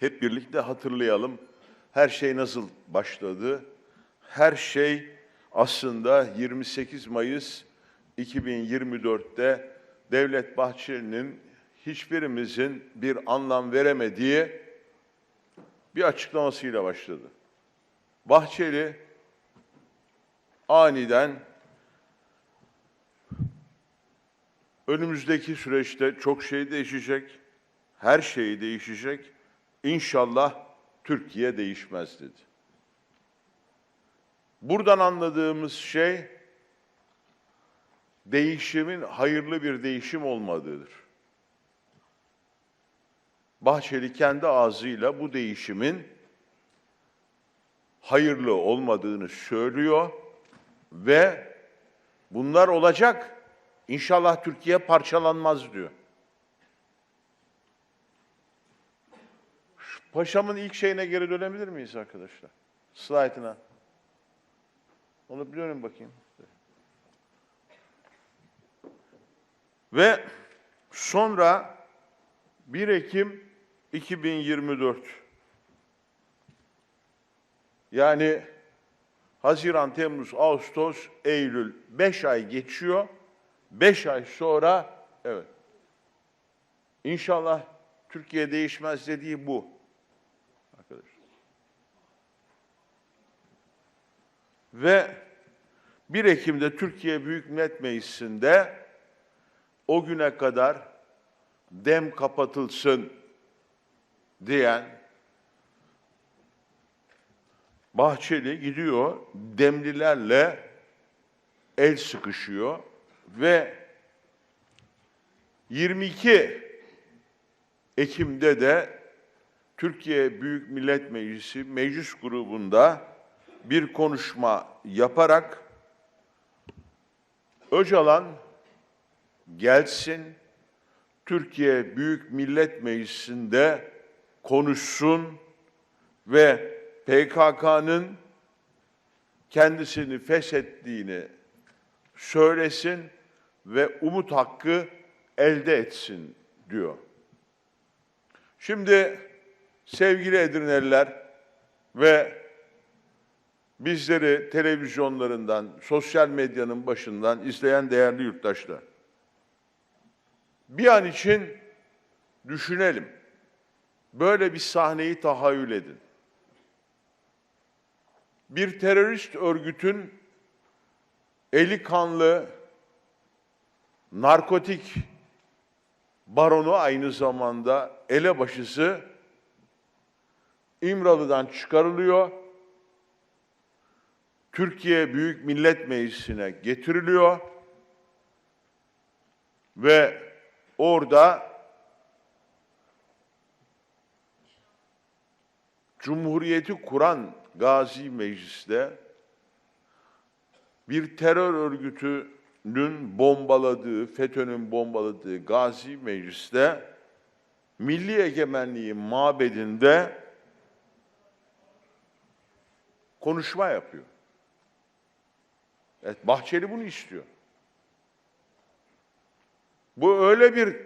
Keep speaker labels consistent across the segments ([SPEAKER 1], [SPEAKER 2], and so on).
[SPEAKER 1] Hep birlikte hatırlayalım. Her şey nasıl başladı? Her şey aslında 28 Mayıs 2024'te Devlet Bahçeli'nin hiçbirimizin bir anlam veremediği bir açıklamasıyla başladı. Bahçeli aniden önümüzdeki süreçte çok şey değişecek, her şey değişecek. İnşallah Türkiye değişmez dedi. Buradan anladığımız şey değişimin hayırlı bir değişim olmadığıdır. Bahçeli kendi ağzıyla bu değişimin hayırlı olmadığını söylüyor ve bunlar olacak. İnşallah Türkiye parçalanmaz diyor. Paşamın ilk şeyine geri dönebilir miyiz arkadaşlar? Slaytına. Onu biliyorum bakayım. Ve sonra 1 Ekim 2024 yani Haziran, Temmuz, Ağustos, Eylül 5 ay geçiyor. 5 ay sonra evet. İnşallah Türkiye değişmez dediği bu. Ve 1 Ekim'de Türkiye Büyük Millet Meclisi'nde o güne kadar dem kapatılsın diyen Bahçeli gidiyor demlilerle el sıkışıyor ve 22 Ekim'de de Türkiye Büyük Millet Meclisi meclis grubunda bir konuşma yaparak Öcalan gelsin Türkiye Büyük Millet Meclisi'nde konuşsun ve PKK'nın kendisini feshettiğini söylesin ve umut hakkı elde etsin diyor. Şimdi sevgili Edirneliler ve bizleri televizyonlarından, sosyal medyanın başından izleyen değerli yurttaşlar. Bir an için düşünelim. Böyle bir sahneyi tahayyül edin. Bir terörist örgütün eli kanlı narkotik baronu aynı zamanda elebaşısı İmralı'dan çıkarılıyor. Türkiye Büyük Millet Meclisi'ne getiriliyor ve orada Cumhuriyeti kuran Gazi Meclis'te bir terör örgütünün bombaladığı, FETÖ'nün bombaladığı Gazi Meclis'te Milli Egemenliği mabedinde konuşma yapıyor. Evet, Bahçeli bunu istiyor. Bu öyle bir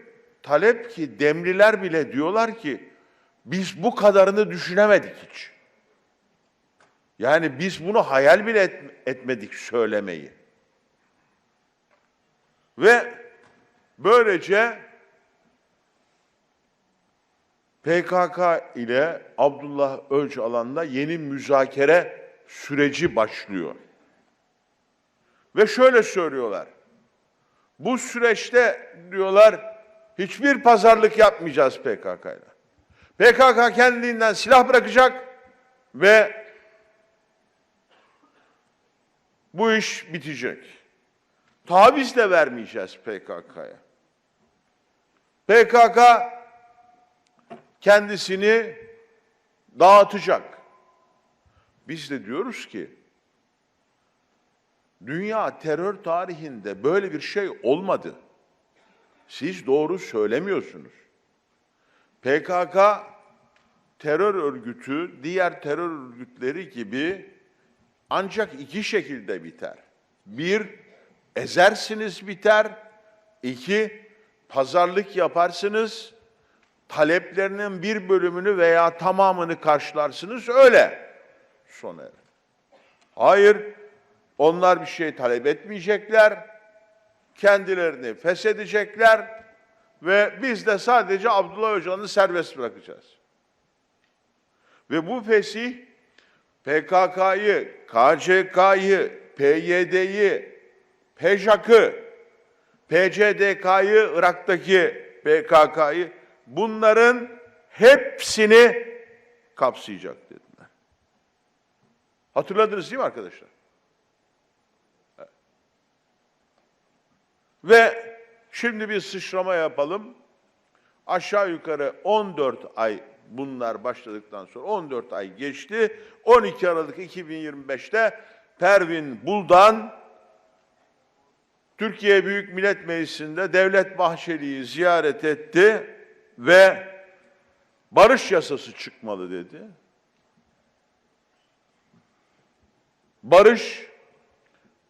[SPEAKER 1] talep ki demliler bile diyorlar ki biz bu kadarını düşünemedik hiç. Yani biz bunu hayal bile et- etmedik söylemeyi. Ve böylece PKK ile Abdullah Öcalan'la yeni müzakere süreci başlıyor. Ve şöyle söylüyorlar. Bu süreçte diyorlar hiçbir pazarlık yapmayacağız PKK. PKK kendinden silah bırakacak ve bu iş bitecek. Taviz de vermeyeceğiz PKK'ya. PKK kendisini dağıtacak. Biz de diyoruz ki dünya terör tarihinde böyle bir şey olmadı. Siz doğru söylemiyorsunuz. PKK terör örgütü diğer terör örgütleri gibi ancak iki şekilde biter. Bir, ezersiniz biter. İki, pazarlık yaparsınız. taleplerinin bir bölümünü veya tamamını karşılarsınız öyle sona erer. Hayır, onlar bir şey talep etmeyecekler, kendilerini feshedecekler ve biz de sadece Abdullah Öcalan'ı serbest bırakacağız. Ve bu fesih PKK'yı, KCK'yı, PYD'yi, PJAK'ı, PCDK'yı, Irak'taki PKK'yı bunların hepsini kapsayacak dediler. Hatırladınız değil mi arkadaşlar? Ve şimdi bir sıçrama yapalım. Aşağı yukarı 14 ay bunlar başladıktan sonra 14 ay geçti. 12 Aralık 2025'te Pervin Buldan Türkiye Büyük Millet Meclisi'nde Devlet Bahçeli'yi ziyaret etti ve barış yasası çıkmalı dedi. Barış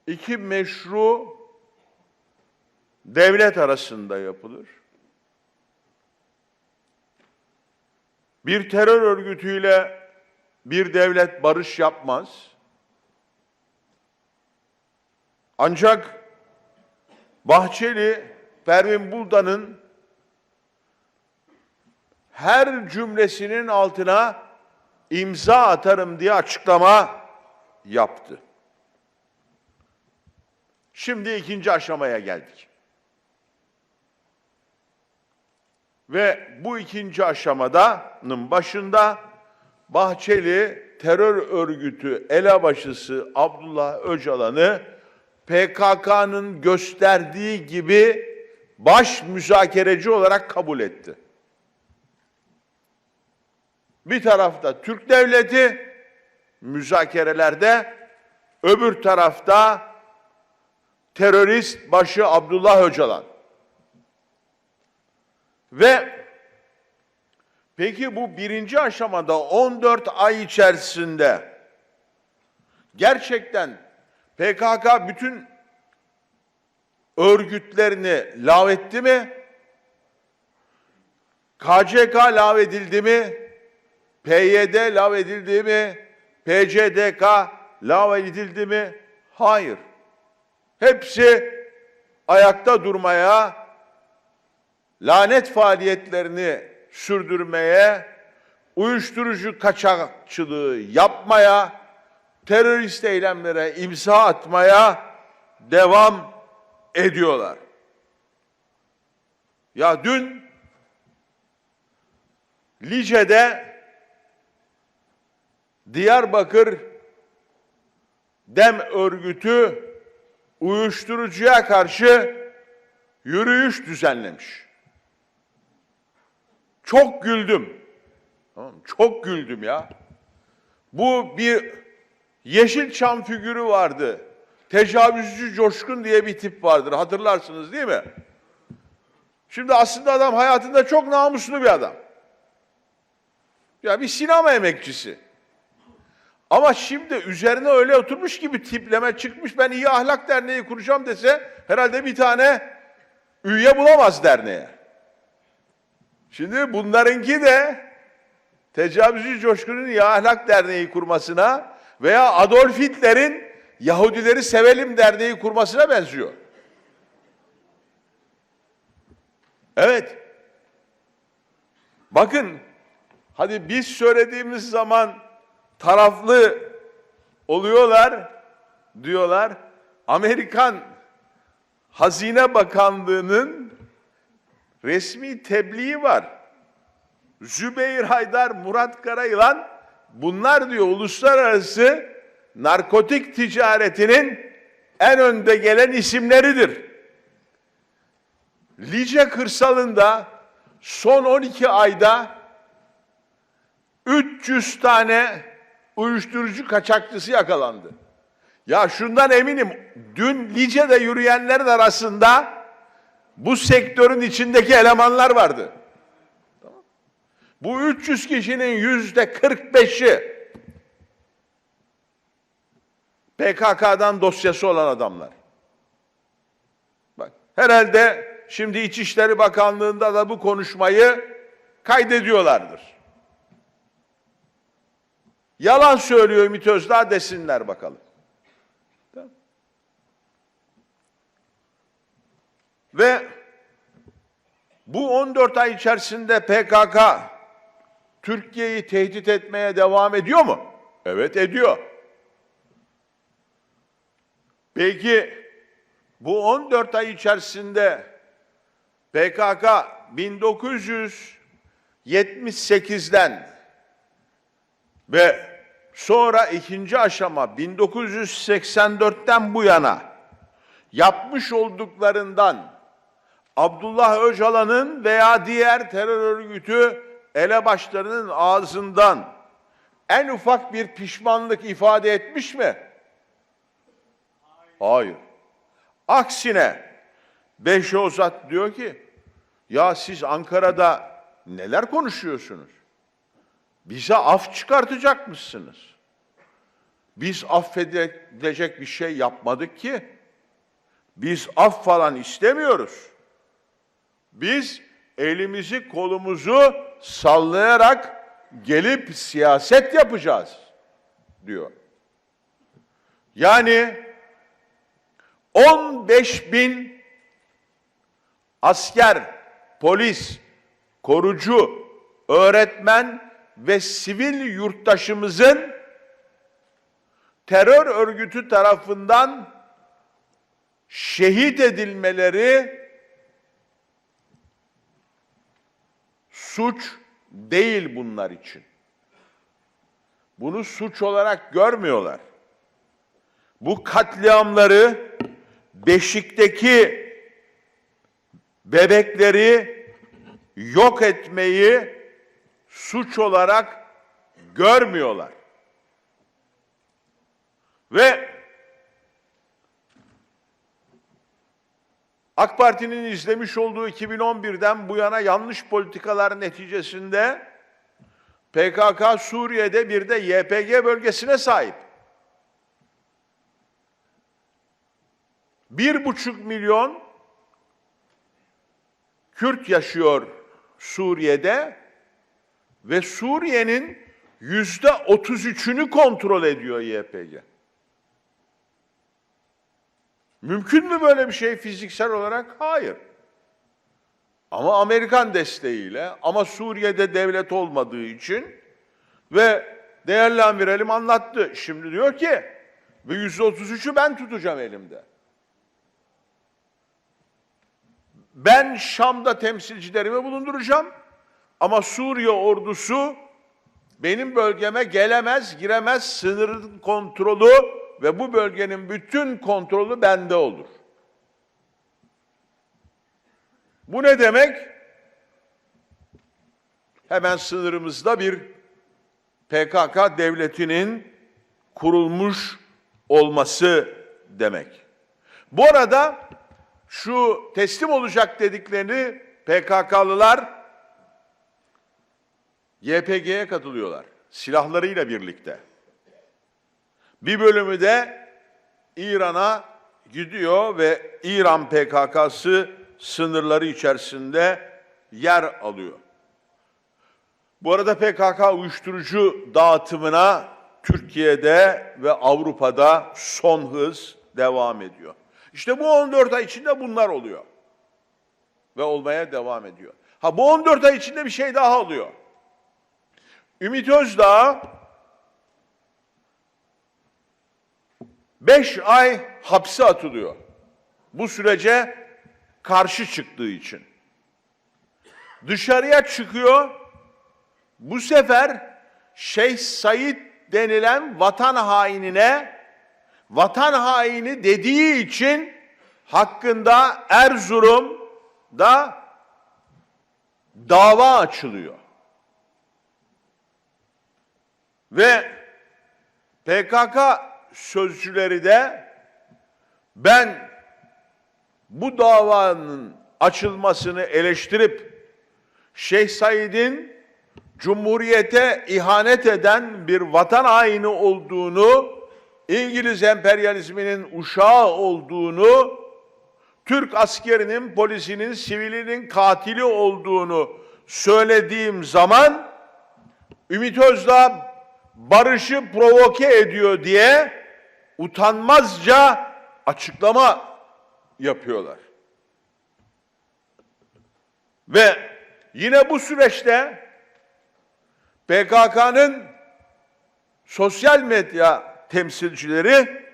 [SPEAKER 1] iki meşru devlet arasında yapılır. Bir terör örgütüyle bir devlet barış yapmaz. Ancak Bahçeli, Pervin Buldan'ın her cümlesinin altına imza atarım diye açıklama yaptı. Şimdi ikinci aşamaya geldik. Ve bu ikinci aşamadanın başında Bahçeli terör örgütü elebaşısı Abdullah Öcalan'ı PKK'nın gösterdiği gibi baş müzakereci olarak kabul etti. Bir tarafta Türk devleti müzakerelerde, öbür tarafta terörist başı Abdullah Öcalan. Ve peki bu birinci aşamada 14 ay içerisinde gerçekten PKK bütün örgütlerini lağvetti mi? KCK lağvedildi mi? PYD lağvedildi mi? PCDK lağvedildi mi? Hayır. Hepsi ayakta durmaya, lanet faaliyetlerini sürdürmeye, uyuşturucu kaçakçılığı yapmaya, terörist eylemlere imza atmaya devam ediyorlar. Ya dün Lice'de Diyarbakır Dem örgütü uyuşturucuya karşı yürüyüş düzenlemiş. Çok güldüm. Tamam, mı? çok güldüm ya. Bu bir Yeşilçam figürü vardı. Tecavüzcü Coşkun diye bir tip vardır. Hatırlarsınız değil mi? Şimdi aslında adam hayatında çok namuslu bir adam. Ya bir sinema emekçisi. Ama şimdi üzerine öyle oturmuş gibi tipleme çıkmış. Ben iyi ahlak derneği kuracağım dese herhalde bir tane üye bulamaz derneğe. Şimdi bunlarınki de tecavüzcü Coşkun'un iyi ahlak derneği kurmasına veya Adolf Hitler'in Yahudileri Sevelim Derneği kurmasına benziyor. Evet. Bakın, hadi biz söylediğimiz zaman taraflı oluyorlar, diyorlar. Amerikan Hazine Bakanlığı'nın resmi tebliği var. Zübeyir Haydar, Murat Karayılan bunlar diyor uluslararası narkotik ticaretinin en önde gelen isimleridir. Lice kırsalında son 12 ayda 300 tane uyuşturucu kaçakçısı yakalandı. Ya şundan eminim dün Lice'de yürüyenlerin arasında bu sektörün içindeki elemanlar vardı. Bu 300 kişinin yüzde 45'i PKK'dan dosyası olan adamlar. Bak herhalde şimdi İçişleri Bakanlığı'nda da bu konuşmayı kaydediyorlardır. Yalan söylüyor Ümit Özdağ desinler bakalım. Ve bu 14 ay içerisinde PKK Türkiye'yi tehdit etmeye devam ediyor mu? Evet ediyor. Peki bu 14 ay içerisinde PKK 1978'den ve sonra ikinci aşama 1984'ten bu yana yapmış olduklarından Abdullah Öcalan'ın veya diğer terör örgütü elebaşlarının ağzından en ufak bir pişmanlık ifade etmiş mi? Hayır. Aksine Beşozat diyor ki ya siz Ankara'da neler konuşuyorsunuz? Bize af çıkartacakmışsınız. Biz affedilecek bir şey yapmadık ki. Biz af falan istemiyoruz. Biz elimizi kolumuzu sallayarak gelip siyaset yapacağız diyor. Yani 15 bin asker, polis, korucu, öğretmen ve sivil yurttaşımızın terör örgütü tarafından şehit edilmeleri suç değil bunlar için. Bunu suç olarak görmüyorlar. Bu katliamları Beşik'teki bebekleri yok etmeyi suç olarak görmüyorlar. Ve AK Parti'nin izlemiş olduğu 2011'den bu yana yanlış politikalar neticesinde PKK Suriye'de bir de YPG bölgesine sahip. Bir buçuk milyon Kürt yaşıyor Suriye'de ve Suriye'nin yüzde otuz üçünü kontrol ediyor YPG. Mümkün mü böyle bir şey fiziksel olarak? Hayır. Ama Amerikan desteğiyle ama Suriye'de devlet olmadığı için ve değerli amirelim anlattı. Şimdi diyor ki ve yüzde otuz üçü ben tutacağım elimde. Ben Şam'da temsilcilerimi bulunduracağım ama Suriye ordusu benim bölgeme gelemez, giremez, sınırın kontrolü ve bu bölgenin bütün kontrolü bende olur. Bu ne demek? Hemen sınırımızda bir PKK devletinin kurulmuş olması demek. Bu arada şu teslim olacak dediklerini PKK'lılar YPG'ye katılıyorlar. Silahlarıyla birlikte. Bir bölümü de İran'a gidiyor ve İran PKK'sı sınırları içerisinde yer alıyor. Bu arada PKK uyuşturucu dağıtımına Türkiye'de ve Avrupa'da son hız devam ediyor. İşte bu 14 ay içinde bunlar oluyor. Ve olmaya devam ediyor. Ha bu 14 ay içinde bir şey daha oluyor. Ümit Özdağ 5 ay hapse atılıyor. Bu sürece karşı çıktığı için. Dışarıya çıkıyor. Bu sefer Şeyh Said denilen vatan hainine vatan haini dediği için hakkında Erzurum'da dava açılıyor. Ve PKK sözcüleri de ben bu davanın açılmasını eleştirip Şeyh Said'in Cumhuriyete ihanet eden bir vatan haini olduğunu, İngiliz emperyalizminin uşağı olduğunu, Türk askerinin, polisinin, sivilinin katili olduğunu söylediğim zaman Ümit Özdağ barışı provoke ediyor diye utanmazca açıklama yapıyorlar. Ve yine bu süreçte PKK'nın sosyal medya temsilcileri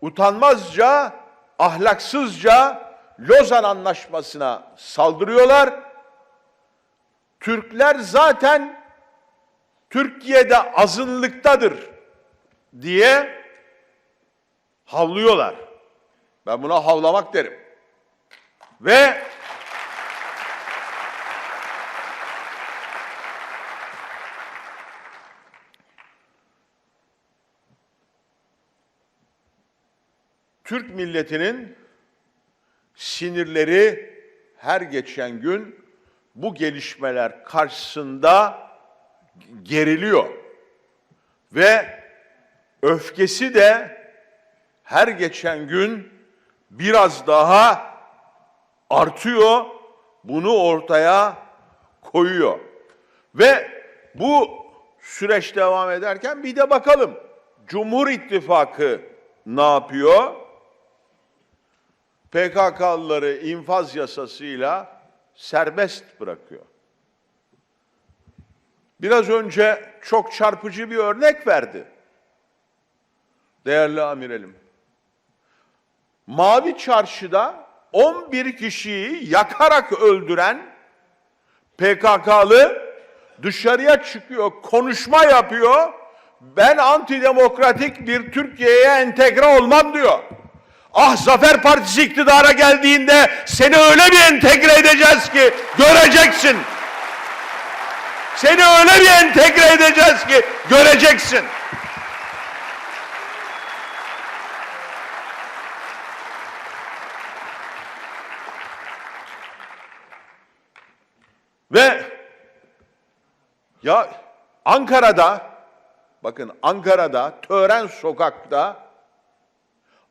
[SPEAKER 1] utanmazca, ahlaksızca Lozan Anlaşması'na saldırıyorlar. Türkler zaten Türkiye'de azınlıktadır diye havlıyorlar. Ben buna havlamak derim. Ve Türk milletinin sinirleri her geçen gün bu gelişmeler karşısında geriliyor. Ve öfkesi de her geçen gün biraz daha artıyor. Bunu ortaya koyuyor. Ve bu süreç devam ederken bir de bakalım Cumhur İttifakı ne yapıyor? PKK'lıları infaz yasasıyla serbest bırakıyor. Biraz önce çok çarpıcı bir örnek verdi. Değerli amirelim. Mavi Çarşı'da 11 kişiyi yakarak öldüren PKK'lı dışarıya çıkıyor, konuşma yapıyor. Ben antidemokratik bir Türkiye'ye entegre olmam diyor. Ah Zafer Partisi iktidara geldiğinde seni öyle bir entegre edeceğiz ki göreceksin. Seni öyle bir entegre edeceğiz ki göreceksin. Ve ya Ankara'da bakın Ankara'da Tören Sokak'ta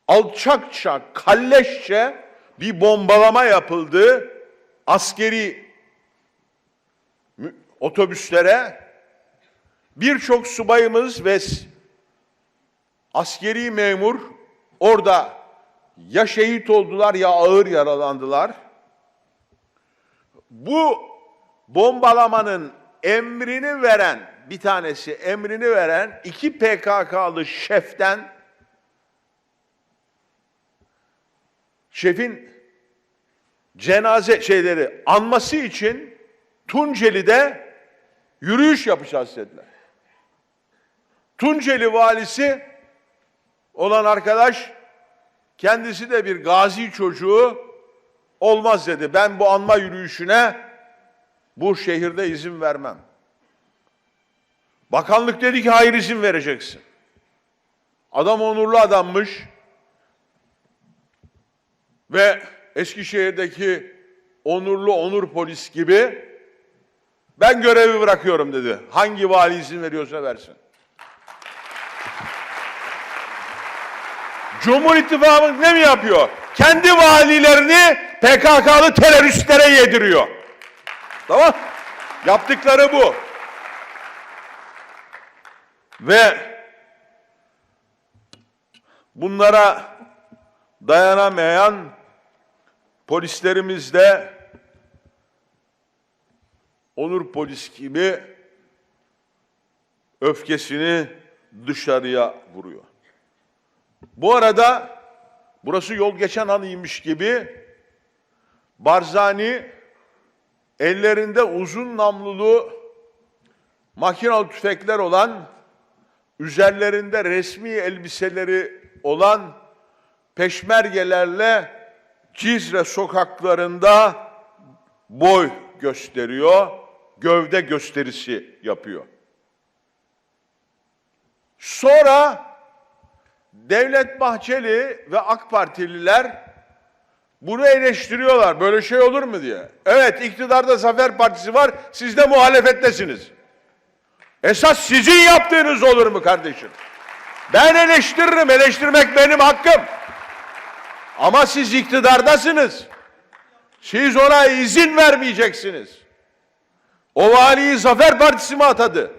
[SPEAKER 1] alçakça, kalleşçe bir bombalama yapıldı. Askeri otobüslere birçok subayımız ve askeri memur orada ya şehit oldular ya ağır yaralandılar. Bu bombalamanın emrini veren bir tanesi emrini veren iki PKK'lı şeften şefin cenaze şeyleri anması için Tunceli'de yürüyüş yapacağız dediler. Tunceli valisi olan arkadaş kendisi de bir gazi çocuğu olmaz dedi. Ben bu anma yürüyüşüne bu şehirde izin vermem. Bakanlık dedi ki hayır izin vereceksin. Adam onurlu adammış ve Eskişehir'deki onurlu onur polis gibi ben görevi bırakıyorum dedi. Hangi vali izin veriyorsa versin. Cumhur İttifakı ne mi yapıyor? Kendi valilerini PKK'lı teröristlere yediriyor. Tamam? Yaptıkları bu. Ve bunlara dayanamayan polislerimiz de Onur polis gibi öfkesini dışarıya vuruyor. Bu arada burası yol geçen anıymış gibi Barzani ellerinde uzun namlulu makinalı tüfekler olan üzerlerinde resmi elbiseleri olan peşmergelerle Cizre sokaklarında boy gösteriyor, gövde gösterisi yapıyor. Sonra Devlet Bahçeli ve AK Partililer bunu eleştiriyorlar. Böyle şey olur mu diye. Evet iktidarda Zafer Partisi var, siz de muhalefettesiniz. Esas sizin yaptığınız olur mu kardeşim? Ben eleştiririm, eleştirmek benim hakkım. Ama siz iktidardasınız. Siz ona izin vermeyeceksiniz. O valiyi Zafer Partisi mi atadı?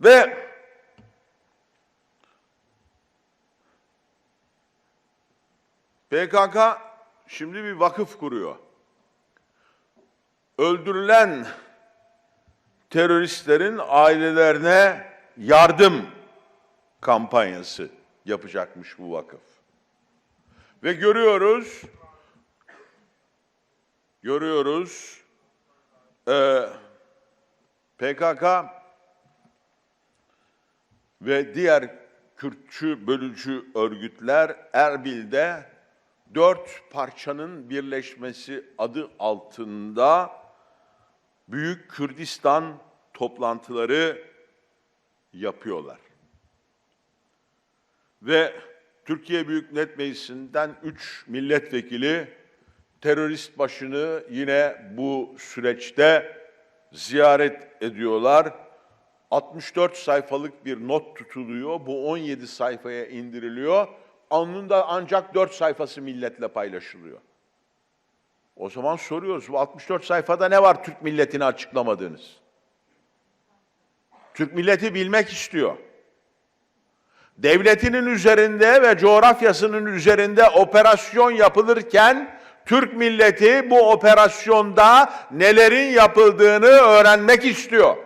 [SPEAKER 1] Ve PKK şimdi bir vakıf kuruyor. Öldürülen teröristlerin ailelerine yardım kampanyası yapacakmış bu vakıf. Ve görüyoruz, görüyoruz, e, PKK ve diğer Kürtçü bölücü örgütler Erbil'de dört parçanın birleşmesi adı altında Büyük Kürdistan toplantıları yapıyorlar. Ve Türkiye Büyük Millet Meclisi'nden 3 milletvekili terörist başını yine bu süreçte ziyaret ediyorlar. 64 sayfalık bir not tutuluyor. Bu 17 sayfaya indiriliyor. Anında ancak 4 sayfası milletle paylaşılıyor. O zaman soruyoruz bu 64 sayfada ne var Türk milletini açıklamadığınız? Türk milleti bilmek istiyor. Devletinin üzerinde ve coğrafyasının üzerinde operasyon yapılırken Türk milleti bu operasyonda nelerin yapıldığını öğrenmek istiyor.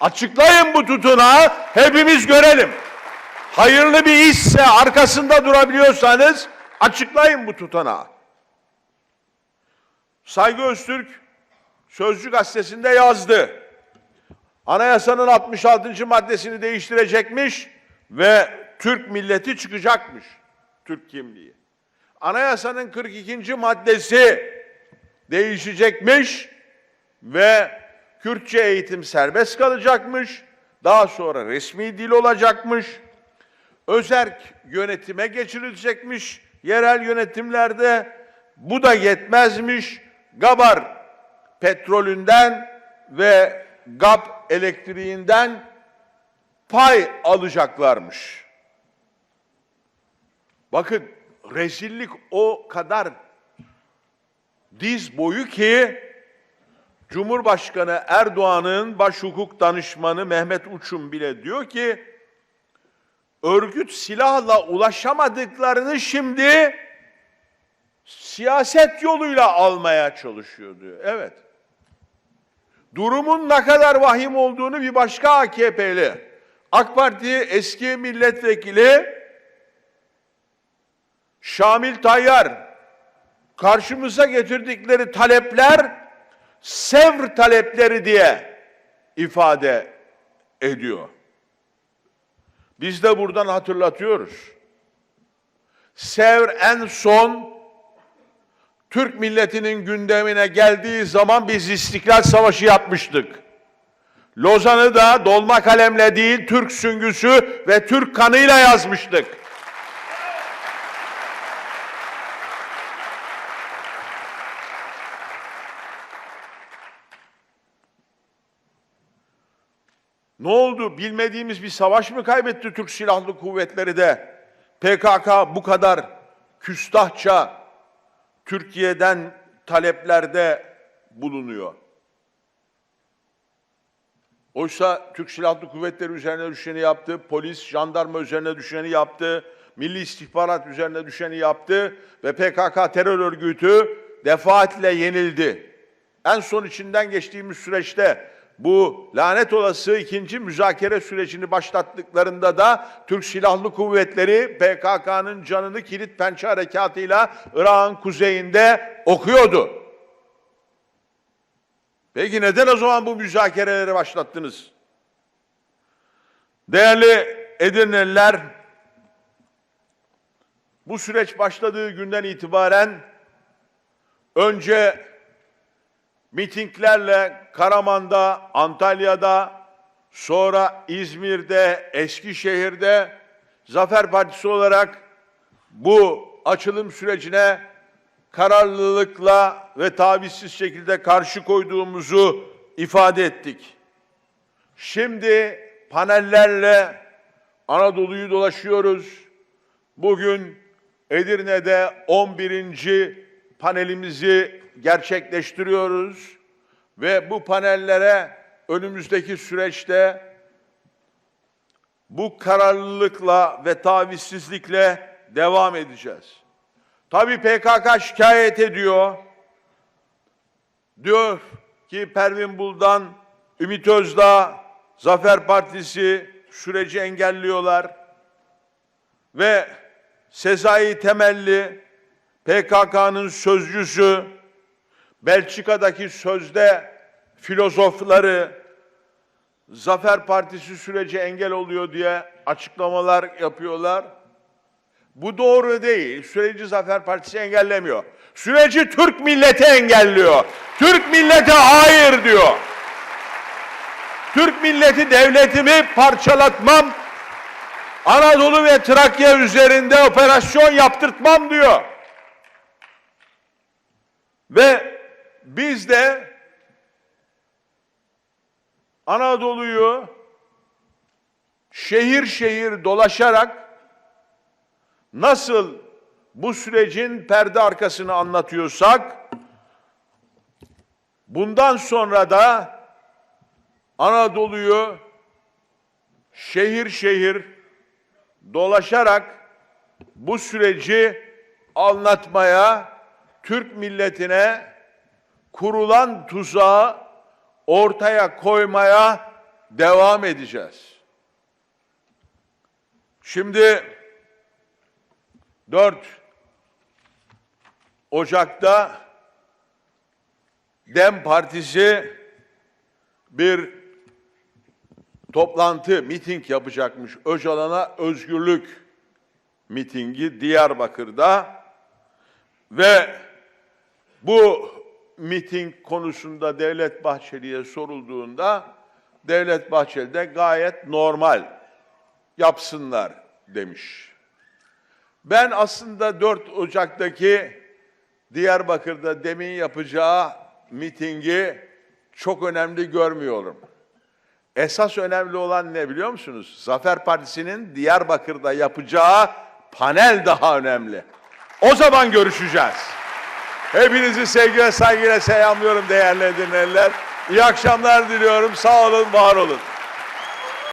[SPEAKER 1] Açıklayın bu tutanağı, hepimiz görelim. Hayırlı bir işse arkasında durabiliyorsanız açıklayın bu tutanağı. Saygı Öztürk Sözcü gazetesinde yazdı. Anayasanın 66. maddesini değiştirecekmiş ve Türk milleti çıkacakmış. Türk kimliği. Anayasanın 42. maddesi değişecekmiş ve Kürtçe eğitim serbest kalacakmış. Daha sonra resmi dil olacakmış. Özerk yönetime geçirilecekmiş. Yerel yönetimlerde bu da yetmezmiş. Gabar petrolünden ve GAP elektriğinden pay alacaklarmış. Bakın rezillik o kadar diz boyu ki Cumhurbaşkanı Erdoğan'ın baş hukuk danışmanı Mehmet Uçum bile diyor ki örgüt silahla ulaşamadıklarını şimdi siyaset yoluyla almaya çalışıyor diyor. Evet. Durumun ne kadar vahim olduğunu bir başka AKP'li AK Parti eski milletvekili Şamil Tayyar karşımıza getirdikleri talepler Sevr talepleri diye ifade ediyor. Biz de buradan hatırlatıyoruz. Sevr en son Türk milletinin gündemine geldiği zaman biz İstiklal Savaşı yapmıştık. Lozan'ı da dolma kalemle değil Türk süngüsü ve Türk kanıyla yazmıştık. Ne oldu? Bilmediğimiz bir savaş mı kaybetti Türk Silahlı Kuvvetleri de? PKK bu kadar küstahça Türkiye'den taleplerde bulunuyor. Oysa Türk Silahlı Kuvvetleri üzerine düşeni yaptı, polis, jandarma üzerine düşeni yaptı, Milli İstihbarat üzerine düşeni yaptı ve PKK terör örgütü defaatle yenildi. En son içinden geçtiğimiz süreçte bu lanet olası ikinci müzakere sürecini başlattıklarında da Türk Silahlı Kuvvetleri PKK'nın canını kilit pençe harekatıyla Irak'ın kuzeyinde okuyordu. Peki neden o zaman bu müzakereleri başlattınız? Değerli Edirneliler, bu süreç başladığı günden itibaren önce mitinglerle Karaman'da, Antalya'da, sonra İzmir'de, Eskişehir'de Zafer Partisi olarak bu açılım sürecine kararlılıkla ve tavizsiz şekilde karşı koyduğumuzu ifade ettik. Şimdi panellerle Anadolu'yu dolaşıyoruz. Bugün Edirne'de 11. panelimizi gerçekleştiriyoruz ve bu panellere önümüzdeki süreçte bu kararlılıkla ve tavizsizlikle devam edeceğiz. Tabii PKK şikayet ediyor. Diyor ki Pervin Buldan, Ümit Özdağ, Zafer Partisi süreci engelliyorlar. Ve Sezai Temelli, PKK'nın sözcüsü, Belçika'daki sözde filozofları, Zafer Partisi süreci engel oluyor diye açıklamalar yapıyorlar. Bu doğru değil. Süreci Zafer Partisi engellemiyor. Süreci Türk milleti engelliyor. Türk milleti hayır diyor. Türk milleti devletimi parçalatmam, Anadolu ve Trakya üzerinde operasyon yaptırtmam diyor. Ve biz de Anadolu'yu şehir şehir dolaşarak nasıl bu sürecin perde arkasını anlatıyorsak bundan sonra da Anadolu'yu şehir şehir dolaşarak bu süreci anlatmaya Türk milletine kurulan tuzağı ortaya koymaya devam edeceğiz. Şimdi 4 Ocak'ta Dem Partisi bir toplantı, miting yapacakmış. Öcalan'a özgürlük mitingi Diyarbakır'da ve bu miting konusunda Devlet Bahçeli'ye sorulduğunda Devlet Bahçeli de gayet normal yapsınlar demiş. Ben aslında 4 Ocak'taki Diyarbakır'da demin yapacağı mitingi çok önemli görmüyorum. Esas önemli olan ne biliyor musunuz? Zafer Partisi'nin Diyarbakır'da yapacağı panel daha önemli. O zaman görüşeceğiz. Hepinizi sevgiyle saygıyla selamlıyorum değerli dinleyenler. İyi akşamlar diliyorum. Sağ olun, var olun.